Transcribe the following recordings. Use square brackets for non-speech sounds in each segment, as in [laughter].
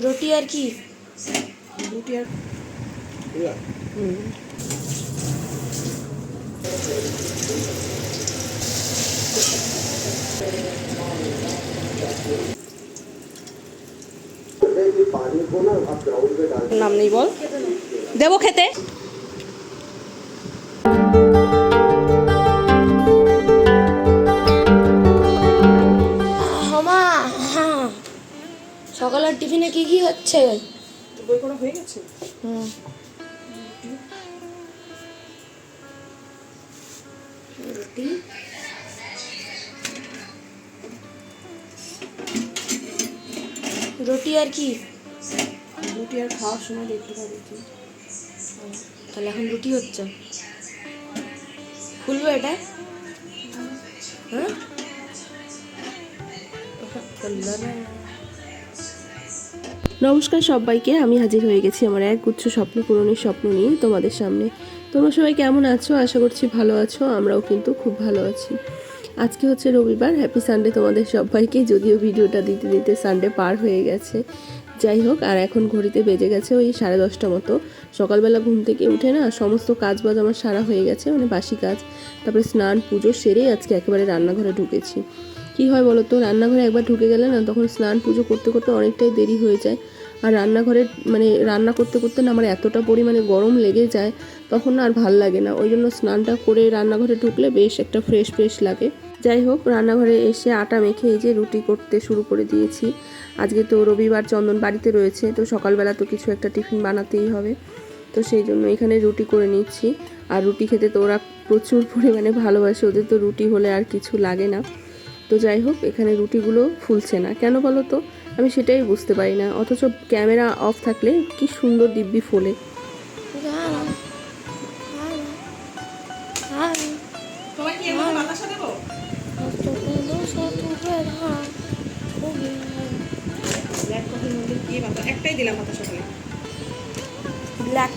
রুটি আর কি? রুটি আর নাম নেই বল। দেবো খেতে। সকালের টিফিনে কি কি হচ্ছে? বই পড়া হয়ে গেছে? হুম। রুটি। রুটি আর কি? রুটি আর খাওয়ার সময় দেখতে পাবি তাহলে এখন রুটি হচ্ছে? খুলবে এটা? হ্যাঁ? খুললো না। নমস্কার সবাইকে, আমি হাজির হয়ে গেছি আমার এক গুচ্ছ স্বপ্ন, পূরণের স্বপ্ন নিয়ে তোমাদের সামনে। তোমরা সবাই কেমন আছো? আশা করছি ভালো আছো, আমরাও কিন্তু খুব ভালো আছি। আজকে হচ্ছে রবিবার হ্যাপি সানডে তোমাদের সবাইকে, যদিও ভিডিওটা দিতে দিতে সানডে পার হয়ে গেছে। যাই হোক, আর এখন ঘড়িতে বেজে গেছে ওই সাড়ে দশটা মতো। সকালবেলা ঘুম থেকে উঠে না সমস্ত কাজ বাজ আমার সারা হয়ে গেছে মানে বাসি কাজ। তারপরে স্নান, পুজো সেরেই আজকে একেবারে রান্নাঘরে ঢুকেছি। কি হয় বলো তো, রান্নাঘরে একবার ঢুকে গেলে না তখন স্নান, পুজো করতে করতে অনেকটাই দেরি হয়ে যায়। আর রান্নাঘরে মানে রান্না করতে করতে না আমার এতটা পরিমাণে গরম লেগে যায়, তখন আর ভালো লাগে না। ওই জন্য স্নানটা করে রান্নাঘরে ঢুকলে বেশ একটা ফ্রেশ ফ্রেশ লাগে। যাই হোক, রান্নাঘরে এসে আটা মেখে এই যে রুটি করতে শুরু করে দিয়েছি। আজকে তো রবিবার, চন্দন বাড়িতে রয়েছে, তো সকালবেলা তো কিছু একটা টিফিন বানাতেই হবে। তো সেই জন্য এখানে রুটি করে নিচ্ছি। আর রুটি খেতে তো ওরা প্রচুর পরিমাণে ভালোবাসে, ওদের তো রুটি হলে আর কিছু লাগে না। তো যাই হোক, এখানে রুটিগুলো ফুলছে না। কেন বলো তো? আমি সেটাই বুঝতে পারি না। অথচ ক্যামেরা অফ থাকলে কি সুন্দর দিব্যি ফোলে। ব্ল্যাক একটাই দিলাম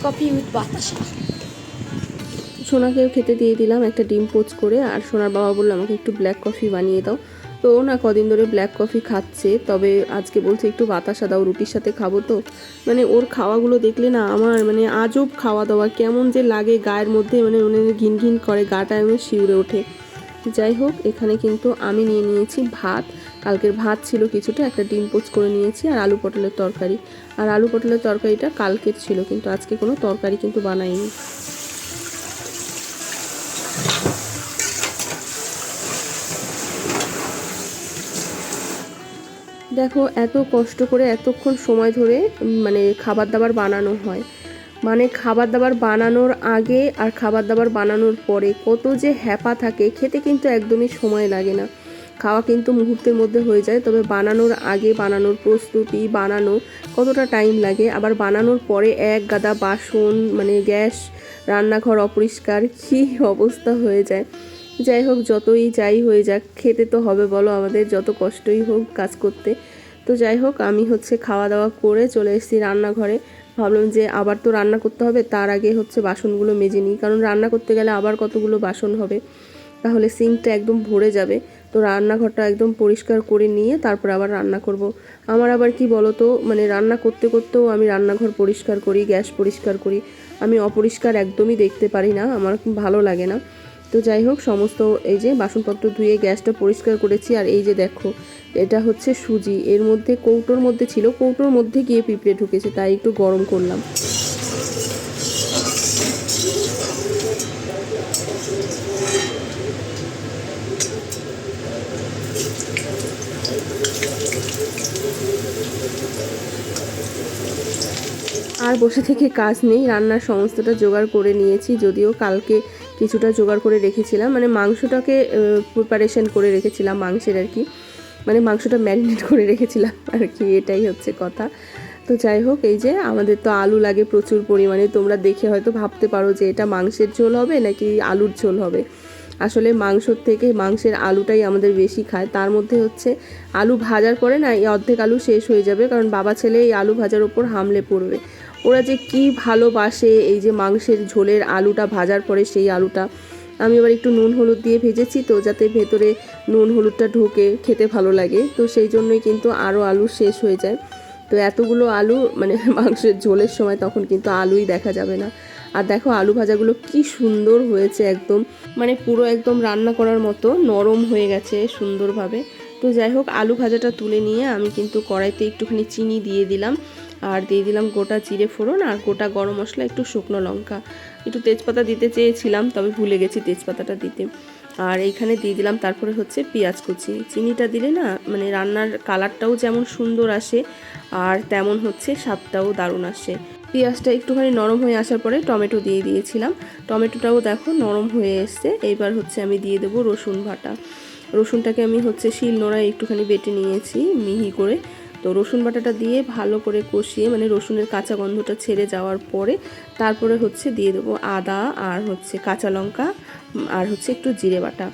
কফি উইথ বাতাসা সোনাকেও খেতে দিয়ে দিলাম একটা ডিম পোচ করে আর সোনার বাবা বলল আমাকে একটু ব্ল্যাক কফি বানিয়ে দাও। তো না, কদিন ধরে ব্ল্যাক কফি খাচ্ছে, তবে আজকে বলছে একটু বাতাসা দাও, রুটির সাথে খাব তো। মানে ওর খাওয়াগুলো দেখলে না আমার মানে আজব খাওয়া দাওয়া, কেমন যে লাগে গায়ের মধ্যে মানে মনে ঘিন ঘিন করে, গাটা এমন শিউরে ওঠে। যাই হোক, এখানে কিন্তু আমি নিয়ে নিয়েছি ভাত। কালকের ভাত ছিল কিছুটা, একটা ডিম পোচ করে নিয়েছি, আর আলু পটলের তরকারি। আর আলু পটলের তরকারিটা কালকের ছিল, কিন্তু আজকে কোনো তরকারি কিন্তু বানাইনি। দেখো, এত কষ্ট করে এতক্ষণ সময় ধরে মানে খাবার দাবার বানানো হয়। মানে খাবার দাবার বানানোর আগে আর খাবার দাবার বানানোর পরে কত যে হ্যাপা থাকে, খেতে কিন্তু একদমই সময় লাগে না। খাওয়া কিন্তু মুহূর্তের মধ্যে হয়ে যায়, তবে বানানোর আগে বানানোর প্রস্তুতি, বানানো কতটা টাইম লাগে। আবার বানানোর পরে এক গাদা বাসন মানে গ্যাস, রান্নাঘর অপরিষ্কার, কী অবস্থা হয়ে যায়। যাই হোক, যতই যাই হয়ে যাক, খেতে তো হবে, বলো আমাদের যত কষ্টই হোক কাজ করতে। তো যাই হোক, আমি হচ্ছে খাওয়া দাওয়া করে চলে এসেছি রান্নাঘরে। ভাবলাম যে আবার তো রান্না করতে হবে, তার আগে হচ্ছে বাসনগুলো মেজে নিই। কারণ রান্না করতে গেলে আবার কতগুলো বাসন হবে? তাহলে সিঙ্কটা একদম ভরে যাবে। তো রান্নাঘরটা একদম পরিষ্কার করে নিয়ে তারপর আবার রান্না করব। আমার আবার কি বলো তো মানে রান্না করতে করতেও আমি রান্নাঘর পরিষ্কার করি, গ্যাস পরিষ্কার করি। আমি অপরিষ্কার একদমই দেখতে পারি না, আমার ভালো লাগে না। তো যাই হোক, সমস্ত এই যে বাসনপত্র ধুয়ে গ্যাসটা পরিষ্কার করেছি, আর এই যে দেখো, এটা হচ্ছে সুজি। এর মধ্যে কৌটোর মধ্যে ছিল, কৌটোর মধ্যে গিয়ে পিঁপড়ে ঢুকেছে, তাই একটু গরম করলাম। আর বসে থেকে কাজ নেই, রান্নার সমস্তটা জোগাড় করে নিয়েছি, যদিও কালকে কিছুটা জোগাড় করে রেখেছিলাম। মানে মাংসটাকে প্রিপারেশন করে রেখেছিলাম, মাংসের আর কি। মানে মাংসটা ম্যারিনেট করে রেখেছিলাম আর কি, এটাই হচ্ছে কথা। তো যাই হোক, এই যে আমাদের তো আলু লাগে প্রচুর পরিমাণে। তোমরা দেখে হয়তো ভাবতে পারো যে এটা মাংসের ঝোল হবে নাকি আলুর ঝোল হবে। আসলে মাংসর থেকে মাংসের আলুটাই আমাদের বেশি খায়। তার মধ্যে হচ্ছে আলু ভাজার পরে না এই অর্ধেক আলু শেষ হয়ে যাবে, কারণ বাবা ছেলে এই আলু ভাজার ওপর হামলে পড়বে। ওরা যে কি ভালোবাসে এই যে মাংসের ঝোলের আলুটা ভাজার পরে সেই আলুটা। আমি এবার একটু নুন হলুদ দিয়ে ভেজেছি তো, যাতে ভেতরে নুন হলুদটা ঢোকে, খেতে ভালো লাগে। তো সেই জন্যই কিন্তু আরও আলু শেষ হয়ে যায়। তো এতগুলো আলু মানে [laughs] মাংসের ঝোলের সময় তখন কিন্তু আলুই দেখা যাবে না। আর দেখো আলু ভাজাগুলো কি সুন্দর হয়েছে একদম। মানে পুরো একদম রান্না করার মতো, নরম হয়ে গেছে সুন্দরভাবে। তো যাই হোক, আলু ভাজাটা তুলে নিয়ে আমি কিন্তু কড়াইতে একটুখানি চিনি দিয়ে দিলাম। আর দিয়ে দিলাম গোটা জিরে ফোড়ন আর গোটা গরম মশলা একটু শুকনো লঙ্কা। একটু তেজপাতা দিতে চেয়েছিলাম, তবে ভুলে গেছি তেজপাতাটা দিতে। আর এইখানে দিয়ে দিলাম, তারপরে হচ্ছে পেঁয়াজ কুচি। চিনিটা দিলে না মানে রান্নার কালারটাও যেমন সুন্দর আসে, আর তেমন হচ্ছে স্বাদটাও দারুণ আসে। পেঁয়াজটা একটুখানি নরম হয়ে আসার পরে টমেটো দিয়ে দিয়েছিলাম। টমেটোটাও দেখো নরম হয়ে এসছে। এইবার হচ্ছে আমি দিয়ে দেবো রসুন বাটা। রসুনটাকে আমি হচ্ছে শিল নোড়ায় একটুখানি বেটে নিয়েছি, মিহি করে। তো রসুন বাটাটা দিয়ে ভালো করে কষিয়ে মানে রসুনের কাঁচা গন্ধটা ছেড়ে যাওয়ার পরে তারপরে হচ্ছে দিয়ে দেবো আদা আর হচ্ছে কাঁচা লঙ্কা আর হচ্ছে একটু জিরে বাটা।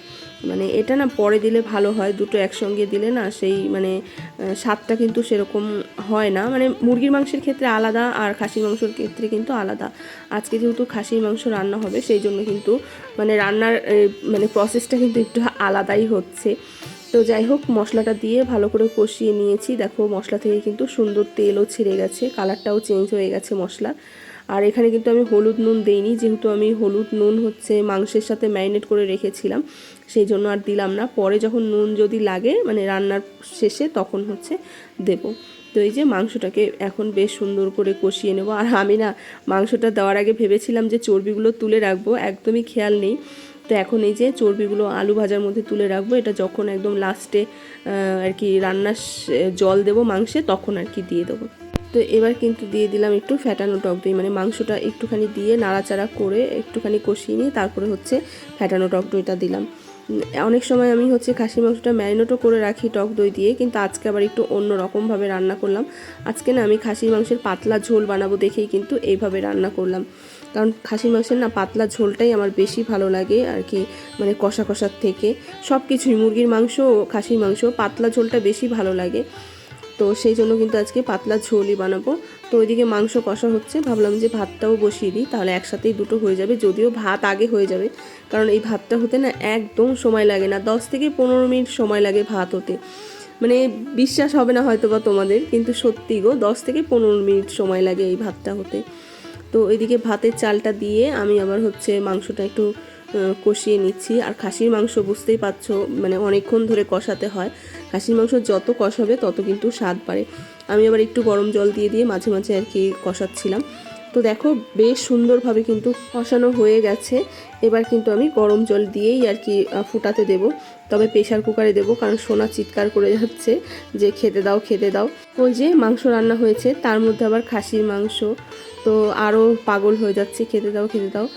মানে এটা না পরে দিলে ভালো হয়, দুটো একসঙ্গে দিলে না সেই মানে স্বাদটা কিন্তু সেরকম হয় না। মানে মুরগির মাংসের ক্ষেত্রে আলাদা আর খাসির মাংসের ক্ষেত্রে কিন্তু আলাদা। আজকে যেহেতু খাসির মাংস রান্না হবে, সেই জন্য কিন্তু মানে রান্নার মানে প্রসেসটা কিন্তু একটু আলাদাই হচ্ছে। তো যাই হোক, মশলাটা দিয়ে ভালো করে কষিয়ে নিয়েছি। দেখো, মশলা থেকে কিন্তু সুন্দর তেলও ছেড়ে গেছে, কালারটাও চেঞ্জ হয়ে গেছে মশলা। আর এখানে কিন্তু আমি হলুদ নুন দেইনি, যেহেতু আমি হলুদ নুন হচ্ছে মাংসের সাথে ম্যারিনেট করে রেখেছিলাম, সেই জন্য আর দিলাম না। পরে যখন নুন যদি লাগে মানে রান্নার শেষে, তখন হচ্ছে দেব। তো এই যে মাংসটাকে এখন বেশ সুন্দর করে কষিয়ে নেব। আর আমি না, মাংসটা দেওয়ার আগে ভেবেছিলাম যে চর্বিগুলো তুলে রাখব, একদমই খেয়াল নেই। তো এখন এই যে চর্বিগুলো আলু ভাজার মধ্যে তুলে রাখব, এটা যখন একদম লাস্টে আর কি রান্নার জল দেবো মাংসে, তখন আর কি দিয়ে দেবো। তো এবার কিন্তু দিয়ে দিলাম একটু ফ্যাটানো টক দই মানে মাংসটা একটুখানি দিয়ে নাড়াচাড়া করে একটুখানি কষিয়ে নিয়ে তারপরে হচ্ছে ফ্যাটানো টক দইটা দিলাম। অনেক সময় আমি হচ্ছে খাসি মাংসটা ম্যারিনেটও করে রাখি টক দই দিয়ে, কিন্তু আজকে আবার একটু অন্য রকমভাবে রান্না করলাম। আজকে না আমি খাসির মাংসের পাতলা ঝোল বানাবো দেখেই কিন্তু এইভাবে রান্না করলাম। কারণ খাসির মাংসের না পাতলা ঝোলটাই আমার বেশি ভালো লাগে আর কি মানে কষা কষার থেকে। সব কিছুই মুরগির মাংস খাসির মাংস, পাতলা ঝোলটা বেশি ভালো লাগে। তো সেই জন্য কিন্তু আজকে পাতলা ঝোলই বানাবো। তো ওইদিকে মাংস কষা হচ্ছে, ভাবলাম যে ভাতটাও বসিয়ে দিই, তাহলে একসাথেই দুটো হয়ে যাবে, যদিও ভাত আগে হয়ে যাবে। কারণ এই ভাতটা হতে না একদম সময় লাগে না, দশ থেকে পনেরো মিনিট সময় লাগে ভাত হতে। মানে বিশ্বাস হবে না হয়তো বা তোমাদের, কিন্তু সত্যি গো, দশ থেকে পনেরো মিনিট সময় লাগে এই ভাতটা হতে। তো এদিকে ভাতের চালটা দিয়ে আমি আবার হচ্ছে মাংসটা একটু কষিয়ে নিচ্ছি। আর খাসির মাংস বুঝতেই পারছ মানে অনেকক্ষণ ধরে কষাতে হয়। খাসির মাংস যত কষাবে তত কিন্তু স্বাদ বাড়ে। আমি আবার একটু গরম জল দিয়ে দিয়ে মাঝে মাঝে আর কি কষাচ্ছিলাম। তো দেখো বেশ সুন্দরভাবে কিন্তু কষানো হয়ে গেছে। এবার কিন্তু আমি গরম জল দিয়েই আর কি ফুটাতে দেব। তবে প্রেশার কুকারে দেবো, কারণ সোনা চিৎকার করে যাচ্ছে যে খেতে দাও খেতে দাও। ওই যে মাংস রান্না হয়েছে, তার মধ্যে আবার খাসির মাংস। তো আরও পাগল হয়ে যাচ্ছে, খেতে দাও খেতে দাও।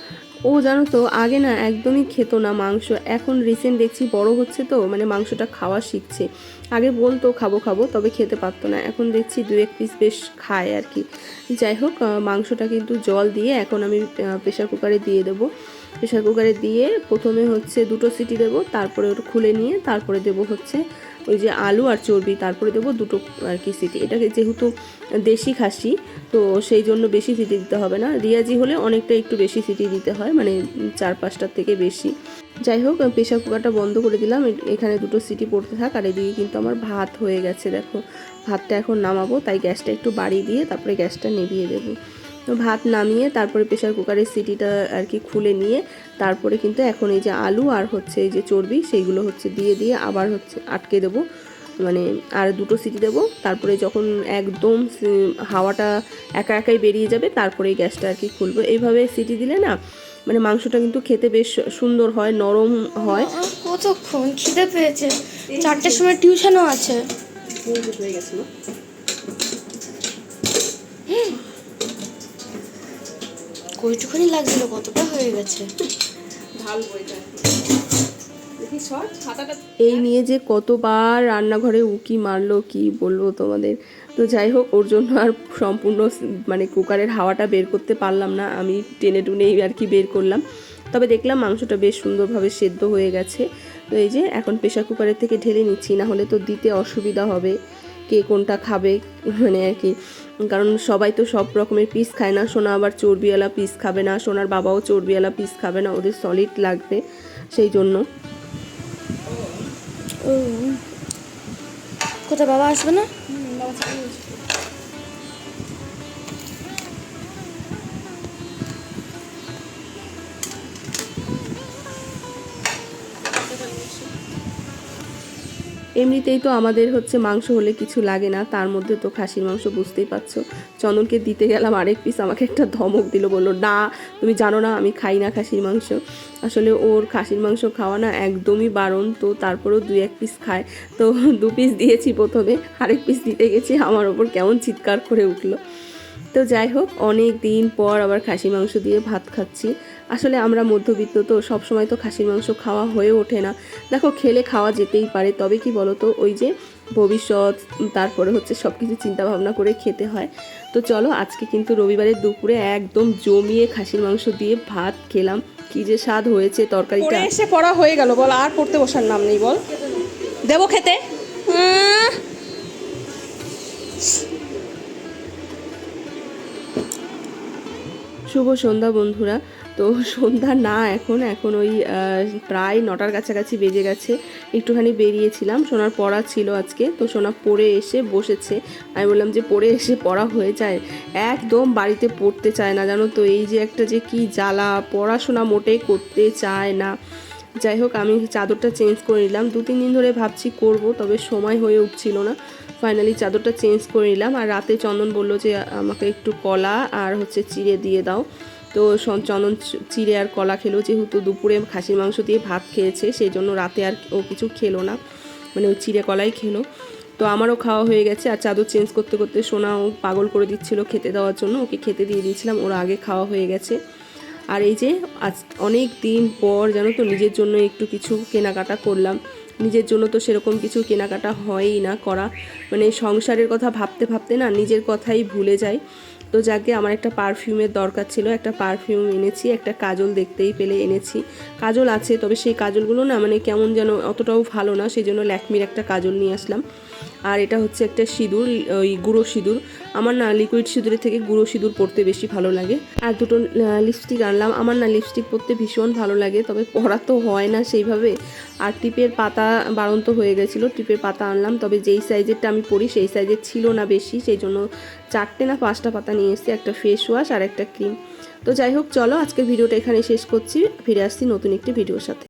ও জানো তো, আগে না একদমই খেত না মাংস, এখন রিসেন্ট দেখছি বড় হচ্ছে তো মানে মাংসটা খাওয়া শিখছে। আগে বলতো, খাব খাব তবে খেতে পারতো না। এখন দেখছি দু এক পিস বেশ খায় আর কি যাই হোক মাংসটা কিন্তু জল দিয়ে এখন আমি প্রেশার কুকারে দিয়ে দেবো। প্রেশার কুকারে দিয়ে প্রথমে হচ্ছে দুটো সিটি দেবো, তারপরে ওটা খুলে নিয়ে তারপরে দেবো হচ্ছে ওই যে আলু আর চর্বি, তারপরে দেবো দুটো আর কি সিটি। এটাকে যেহেতু দেশি খাসি, তো সেই জন্য বেশি সিটি দিতে হবে না। রিয়াজি হলে অনেকটা একটু বেশি সিটি দিতে হয় মানে চার পাঁচটার থেকে বেশি। যাই হোক, প্রেশার কুকারটা বন্ধ করে দিলাম। এখানে দুটো সিটি পড়তে থাক, আর এদিকে কিন্তু আমার ভাত হয়ে গেছে, দেখো। ভাতটা এখন নামাবো, তাই গ্যাসটা একটু বাড়িয়ে দিয়ে তারপরে গ্যাসটা নিভিয়ে দেবো। তো ভাত নামিয়ে তারপরে প্রেশার কুকারের সিটিটা আর কি খুলে নিয়ে তারপরে কিন্তু এখন এই যে আলু আর হচ্ছে এই যে চর্বি সেইগুলো হচ্ছে দিয়ে দিয়ে আবার হচ্ছে আটকে দেবো। মানে আর দুটো সিটি দেবো। তারপরে যখন একদম হাওয়াটা একা একাই বেরিয়ে যাবে তারপরে এই গ্যাসটা আর কি খুলবো। এইভাবে সিটি দিলে না মানে মাংসটা কিন্তু খেতে বেশ সুন্দর হয় নরম হয়। কতক্ষণ? খিদে পেয়েছে। চারটের সময় টিউশনও আছে। হয়ে গেছে না কইটুখানি লাগছিল কতটা হয়ে গেছে। এই নিয়ে যে কতবার রান্নাঘরে উকি মারলো কি বলব তোমাদের? তো যাই হোক ওর জন্য আর সম্পূর্ণ মানে কুকারের হাওয়াটা বের করতে পারলাম না। আমি টেনে টুনেই আর কি বের করলাম। তবে দেখলাম মাংসটা বেশ সুন্দরভাবে সেদ্ধ হয়ে গেছে। তো এই যে এখন প্রেশার কুকারের থেকে ঢেলে নিচ্ছি না হলে তো দিতে অসুবিধা হবে। কে কোনটা খাবে মানে আর কি। কারণ সবাই তো সব রকমের পিস খায় না। সোনা আবার চর্বিওয়ালা পিস খাবে না সোনার বাবাও চর্বিওয়ালা পিস খাবে না ওদের সলিড লাগবে সেই জন্য। কোথায় বাবা আসবে না? এমনিতেই তো আমাদের হচ্ছে মাংস হলে কিছু লাগে না, তার মধ্যে তো খাসির মাংস বুঝতেই পারছ। চন্দনকে দিতে গেলাম আরেক পিস আমাকে একটা ধমক দিল, বলল, না, তুমি জানো না, আমি খাই না খাসির মাংস। আসলে ওর খাসির মাংস খাওয়া না একদমই বারণ, তো তারপরেও দুই এক পিস খায়। তো দু পিস দিয়েছি প্রথমে, আরেক পিস দিতে গেছি, আমার ওপর কেমন চিৎকার করে উঠল। তো যাই হোক, অনেক দিন পর আবার খাসি মাংস দিয়ে ভাত খাচ্ছি। আসলে আমরা মধ্যবিত্ত তো সব সময় তো খাসির মাংস খাওয়া হয়ে ওঠে না। দেখো, খেলে খাওয়া যেতেই পারে, তবে কি বলো তো ওই যে ভবিষ্যৎ, তারপরে হচ্ছে সব কিছু চিন্তা ভাবনা করে খেতে হয়। তো চলো, আজকে কিন্তু রবিবারের দুপুরে একদম জমিয়ে খাসির মাংস দিয়ে ভাত খেলাম। কি যে স্বাদ হয়েছে তরকারিটা। এসে পড়া হয়ে গেল, বল, আর পড়তে বসার নাম নেই, বল। দেবো খেতে? শুভ সন্ধ্যা বন্ধুরা। তো সন্ধ্যা না এখন এখন ওই প্রায় নটার কাছাকাছি বেজে গেছে। একটুখানি বেরিয়েছিলাম, সোনার পড়া ছিল আজকে, তো সোনা পড়ে এসে বসেছে। আমি বললাম যে পড়ে এসে পড়া হয়ে যায়। একদম বাড়িতে পড়তে চায় না, জানো তো, এই যে একটা যে কি জ্বালা, পড়াশোনা মোটেই করতে চায় না। যাই হোক, আমি চাদরটা চেঞ্জ করে নিলাম। দু তিন দিন ধরে ভাবছি করব, তবে সময় হয়ে উঠছিল না। ফাইনালি চাদরটা চেঞ্জ করে নিলাম। আর রাতে চন্দন বলল যে, আমাকে একটু কলা আর হচ্ছে চিড়ে দিয়ে দাও। তো চন্দন চিড়ে আর কলা খেলো। যেহেতু দুপুরে খাসির মাংস দিয়ে ভাত খেয়েছে, সেই জন্য রাতে আর ও কিছু খেলো না। মানে ওই চিড়ে কলাই খেলো। তো আমারও খাওয়া হয়ে গেছে। আর চাদর চেঞ্জ করতে করতে সোনাও পাগল করে দিচ্ছিল খেতে দেওয়ার জন্য। ওকে খেতে দিয়ে দিয়েছিলাম। ওর আগে খাওয়া হয়ে গেছে। আর এই যে, আজ অনেক দিন পর জানো তো নিজের জন্য একটু কিছু কেনাকাটা করলাম। নিজের জন্য তো সেরকম কিছু কেনাকাটা হয়ই না করা। মানে সংসারের কথা ভাবতে ভাবতে না নিজের কথাই ভুলে যায় তো যাকে আমার একটা পারফিউমের দরকার ছিল, একটা পারফিউম এনেছি, একটা কাজল দেখতেই পেলে এনেছি। কাজল আছে, তবে সেই কাজলগুলো না মানে কেমন যেন অতটাও ভালো না, সেই জন্য ল্যাকমির একটা কাজল নিয়ে আসলাম। আর এটা হচ্ছে একটা সিঁদুর, ওই গুঁড়ো সিঁদুর। আমার না লিকুইড সিঁদুরের থেকে গুঁড়ো সিঁদুর পরতে বেশি ভালো লাগে। আর দুটো লিপস্টিক আনলাম। আমার না লিপস্টিক পরতে ভীষণ ভালো লাগে, তবে পরা তো হয় না সেইভাবে। আর টিপের পাতা বাড়ন্ত হয়ে গেছিল, টিপের পাতা আনলাম। তবে যেই সাইজেরটা আমি পরি, সেই সাইজের ছিল না বেশি। সেই জন্য চারটে না পাঁচটা পাতা নিয়ে এসেছি, একটা ফেস ওয়াশ আর একটা ক্রিম তো যাই হোক, চলো আজকের ভিডিওটা এখানে শেষ করছি। ফিরে আসছি নতুন একটি ভিডিওর সাথে।